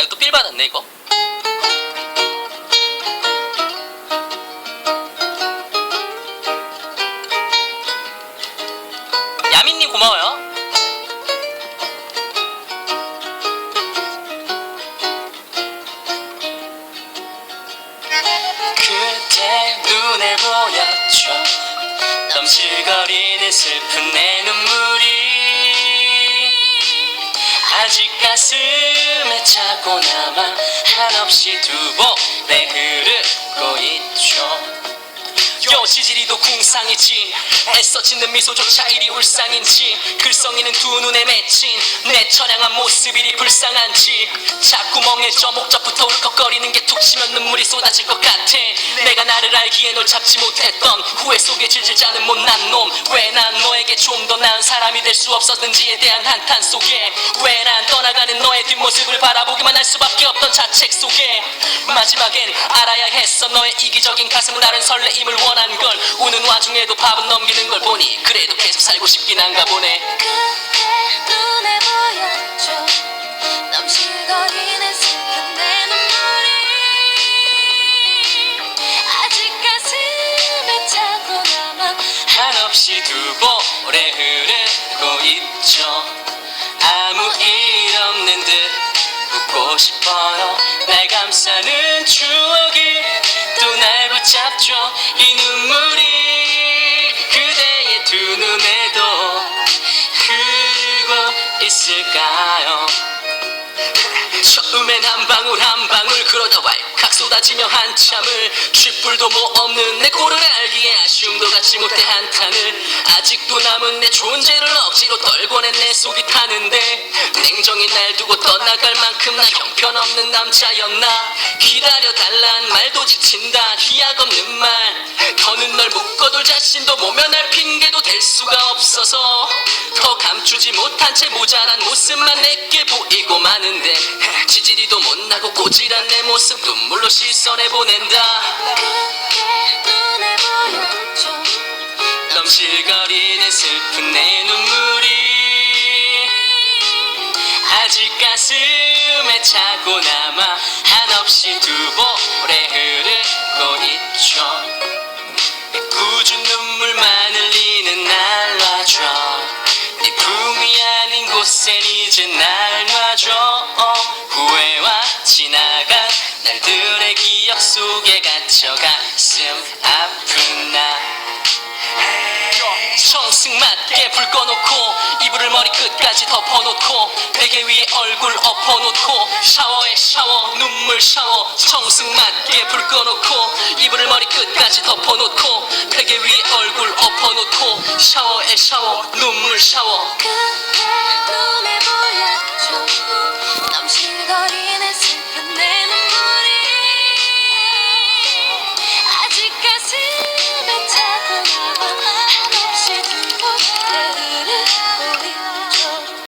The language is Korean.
아, 이거 또삘 받았네, 이거. 야민님 고마워요. 그때 눈에 보였죠 넘실거리는 슬픈 내 눈물이 아직 가슴 남아 한없이 두번에 흐르고 있죠. 요 지지리도 궁상이지. 애써 짓는 미소조차 이리 울상인지. 글썽이는 두 눈에 맺힌 내 처량한 모습 이리 불쌍한지. 자꾸 멍해져 목젖부터 울컥거리는 게 툭 치면 눈물이 쏟아질 것 같아 나를 알기에 널 잡지 못했던 후회 속에 질질 짜는 못난 놈. 왜 난 너에게 좀 더 나은 사람이 될 수 없었는지에 대한 한탄 속에. 왜 난 떠나가는 너의 뒷모습을 바라보기만 할 수밖에 없던 자책 속에. 마지막엔 알아야 했어. 너의 이기적인 가슴은 다른 설레임을 원한 걸. 우는 와중에도 밥은 넘기는 걸 보니 그래도 계속 살고 싶긴 한가 보네. 그때 눈에 보였죠. 넘실거리는 한없이 두 볼에 흐르고 있죠. 아무 일 없는 듯 웃고 싶어요. 날 감싸는 추억이 또 날 붙잡죠. 이 눈물이 그대의 두 눈에도 흐르고 있을까요 처음엔 한 방울 한 방울 그러다 왈칵 쏟아지며 한참을 쥐뿔도 뭐 없는 내 꼴을 알기에 아쉬움도 갖지 못해 한탄을. 아직도 남은 내 존재를 억지로 떨궈낸 내 속이 타는데 냉정히 날 두고 떠나갈 만큼 나 형편없는 남자였나. 기다려달란 말도 지친다. 희약 없는 말. 더는 널 묶어둘 자신도 모면할 핑계도 될 수가 없어서 더 감추지 못한 채 모자란 모습만 내게 보이고 마는데 지지리도 못나고 꼬질한 내 모습 눈물로 시선해 보낸다. 눈에 보였죠. 넘실거리는 슬픈 내 눈물이 아직 가슴에 차고 남아 한없이 두 볼에 흐르고 있죠 곳엔 이제 날 놔줘. 어, 후회와 지나간 날들의 기억 속에 갇혀 가슴 아픈 나. 청승 맞게 불 꺼놓고 이불을 머리 끝까지 덮어놓고 베개 위에 얼굴 엎어놓고 샤워에 샤워 눈물 샤워. 청승 맞게 불 꺼놓고 이불을 머리 끝까지 덮어놓고 베개 위에 얼굴 샤워로 샤워에 샤워. 눈물 샤워. 그대 눈에 보여줘 넘실거리